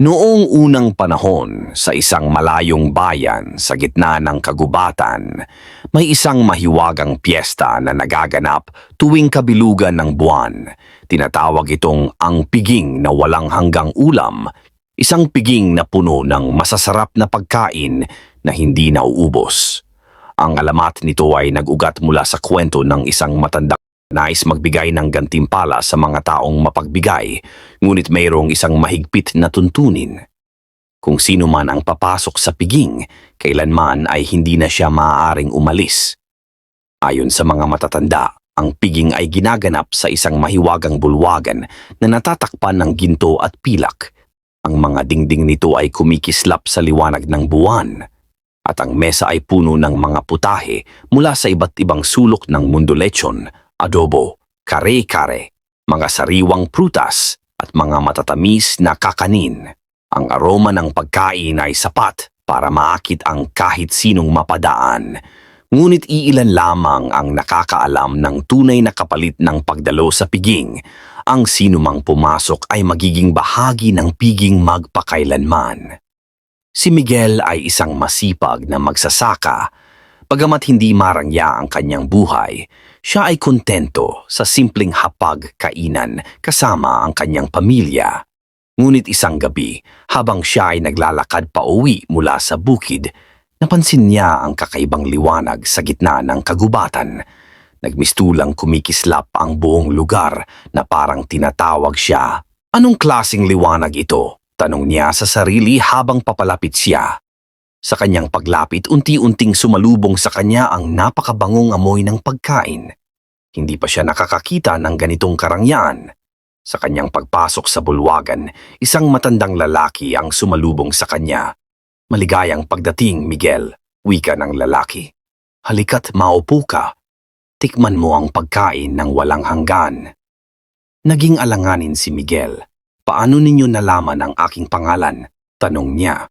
Noong unang panahon, sa isang malayong bayan sa gitna ng kagubatan, may isang mahiwagang piyesta na nagaganap tuwing kabilugan ng buwan. Tinatawag itong ang piging na walang hanggang ulam, isang piging na puno ng masasarap na pagkain na hindi nauubos. Ang alamat nito ay nag-ugat mula sa kwento ng isang matandang nais magbigay ng gantimpala sa mga taong mapagbigay, ngunit mayroong isang mahigpit na tuntunin. Kung sino man ang papasok sa piging, kailanman ay hindi na siya maaaring umalis. Ayon sa mga matatanda, ang piging ay ginaganap sa isang mahiwagang bulwagan na natatakpan ng ginto at pilak. Ang mga dingding nito ay kumikislap sa liwanag ng buwan. At ang mesa ay puno ng mga putahe mula sa iba't ibang sulok ng mundo lechon, adobo, kare-kare, mga sariwang prutas at mga matatamis na kakanin. Ang aroma ng pagkain ay sapat para maakit ang kahit sinong mapadaan. Ngunit iilan lamang ang nakakaalam ng tunay na kapalit ng pagdalo sa piging. Ang sinumang pumasok ay magiging bahagi ng piging magpakailanman. Si Miguel ay isang masipag na magsasaka. Pagamat hindi marangya ang kanyang buhay, siya ay kontento sa simpleng hapag kainan kasama ang kanyang pamilya. Ngunit isang gabi, habang siya ay naglalakad pa uwi mula sa bukid, napansin niya ang kakaibang liwanag sa gitna ng kagubatan. Nagmistulang kumikislap ang buong lugar na parang tinatawag siya. Anong klasing liwanag ito? Tanong niya sa sarili habang papalapit siya. Sa kanyang paglapit, unti-unting sumalubong sa kanya ang napakabangong amoy ng pagkain. Hindi pa siya nakakakita ng ganitong karangyaan. Sa kanyang pagpasok sa bulwagan, isang matandang lalaki ang sumalubong sa kanya. Maligayang pagdating, Miguel, wika ng lalaki. Halika't maupo ka. Tikman mo ang pagkain ng walang hanggan. Naging alanganin si Miguel. Paano ninyo nalaman ang aking pangalan? Tanong niya.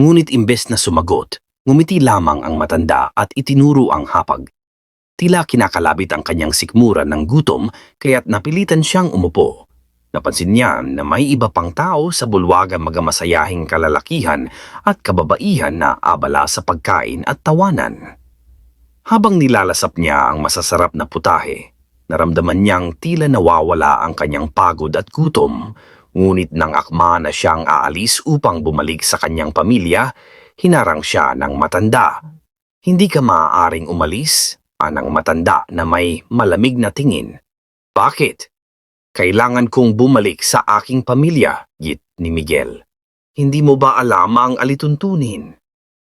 Ngunit imbes na sumagot, ngumiti lamang ang matanda at itinuro ang hapag. Tila kinakalabit ang kanyang sikmura ng gutom kaya't napilitan siyang umupo. Napansin niya na may iba pang tao sa bulwagan magamasayahing kalalakihan at kababaihan na abala sa pagkain at tawanan. Habang nilalasap niya ang masasarap na putahe, naramdaman niyang tila nawawala ang kanyang pagod at gutom Ngunit nang akma na siyang aalis upang bumalik sa kanyang pamilya, hinarang siya ng matanda. Hindi ka maaaring umalis, anang matanda na may malamig na tingin. Bakit? Kailangan kong bumalik sa aking pamilya, git ni Miguel. Hindi mo ba alam ang alituntunin?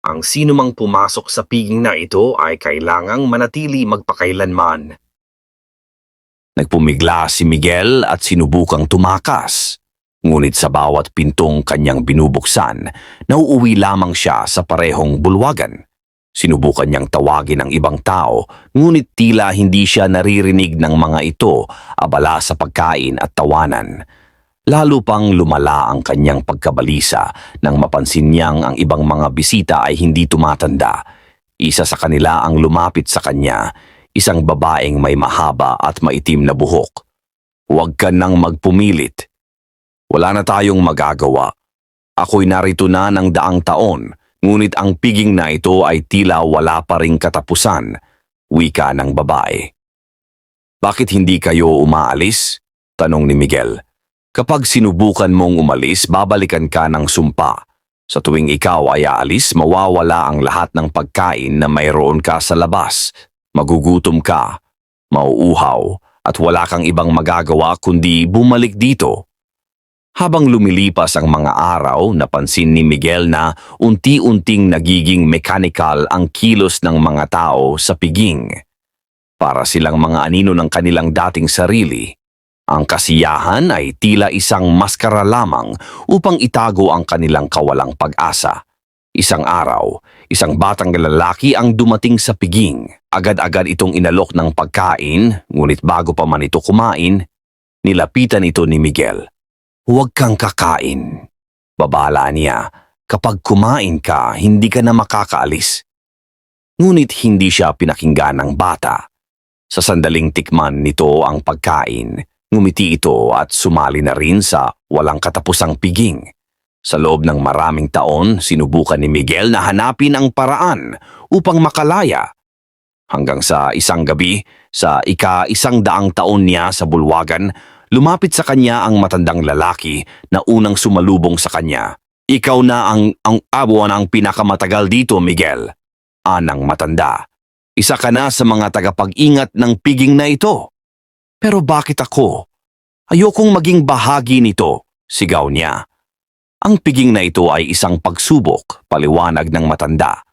Ang sino mang pumasok sa piging na ito ay kailangang manatili magpakailanman. Nagpumigla si Miguel at sinubukang tumakas. Ngunit sa bawat pintong kanyang binubuksan, nauuwi lamang siya sa parehong bulwagan. Sinubukan niyang tawagin ang ibang tao, ngunit tila hindi siya naririnig ng mga ito abala sa pagkain at tawanan. Lalo pang lumala ang kanyang pagkabalisa nang mapansin niyang ang ibang mga bisita ay hindi tumatanda. Isa sa kanila ang lumapit sa kanya, isang babaeng may mahaba at maitim na buhok. Huwag ka nang magpumilit, wala na tayong magagawa. Ako'y narito na ng daang taon, ngunit ang piging na ito ay tila wala pa ring katapusan, wika ng babae. Bakit hindi kayo umaalis? Tanong ni Miguel. Kapag sinubukan mong umalis, babalikan ka ng sumpa. Sa tuwing ikaw ay aalis, mawawala ang lahat ng pagkain na mayroon ka sa labas. Magugutom ka, mauuhaw, at wala kang ibang magagawa kundi bumalik dito. Habang lumilipas ang mga araw, napansin ni Miguel na unti-unting nagiging mechanical ang kilos ng mga tao sa piging. Para silang mga anino ng kanilang dating sarili, ang kasiyahan ay tila isang maskara lamang upang itago ang kanilang kawalang pag-asa. Isang araw, isang batang lalaki ang dumating sa piging. Agad-agad itong inalok ng pagkain, ngunit bago pa man ito kumain, nilapitan ito ni Miguel. Huwag kang kakain. Babala niya, kapag kumain ka, hindi ka na makakaalis. Ngunit hindi siya pinakinggan ng bata. Sa sandaling tikman nito ang pagkain, ngumiti ito at sumali na rin sa walang katapusang piging. Sa loob ng maraming taon, sinubukan ni Miguel na hanapin ang paraan upang makalaya. Hanggang sa isang gabi, sa ika-isang daang taon niya sa bulwagan, lumapit sa kanya ang matandang lalaki na unang sumalubong sa kanya. Ikaw na ang, ang abo na ang pinakamatagal dito, Miguel. Anang matanda. Isa ka na sa mga tagapag-ingat ng piging na ito. Pero bakit ako? Ayokong maging bahagi nito, sigaw niya. Ang piging na ito ay isang pagsubok, paliwanag ng matanda.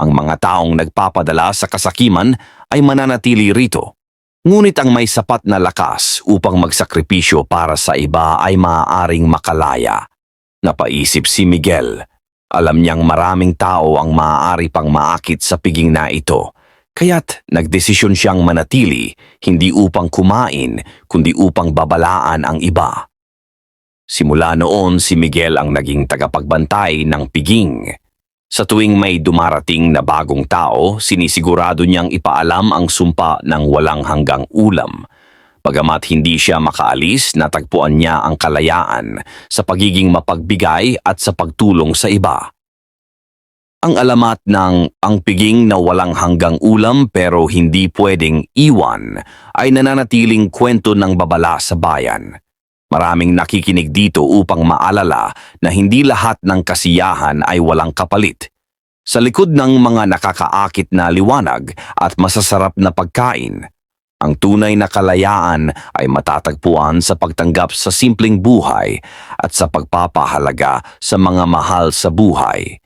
Ang mga taong nagpapadala sa kasakiman ay mananatili rito. Ngunit ang may sapat na lakas upang magsakripisyo para sa iba ay maaaring makalaya. Napaisip si Miguel. Alam niyang maraming tao ang maaari pang maakit sa piging na ito. Kaya't nagdesisyon siyang manatili, hindi upang kumain, kundi upang babalaan ang iba. Simula noon si Miguel ang naging tagapagbantay ng piging. Sa tuwing may dumarating na bagong tao, sinisigurado niyang ipaalam ang sumpa ng walang hanggang ulam. Bagamat hindi siya makaalis, natagpuan niya ang kalayaan sa pagiging mapagbigay at sa pagtulong sa iba. Ang alamat ng ang piging na walang hanggang ulam pero hindi pwedeng iwan ay nananatiling kwento ng babala sa bayan. Maraming nakikinig dito upang maalala na hindi lahat ng kasiyahan ay walang kapalit. Sa likod ng mga nakakaakit na liwanag at masasarap na pagkain, ang tunay na kalayaan ay matatagpuan sa pagtanggap sa simpleng buhay at sa pagpapahalaga sa mga mahal sa buhay.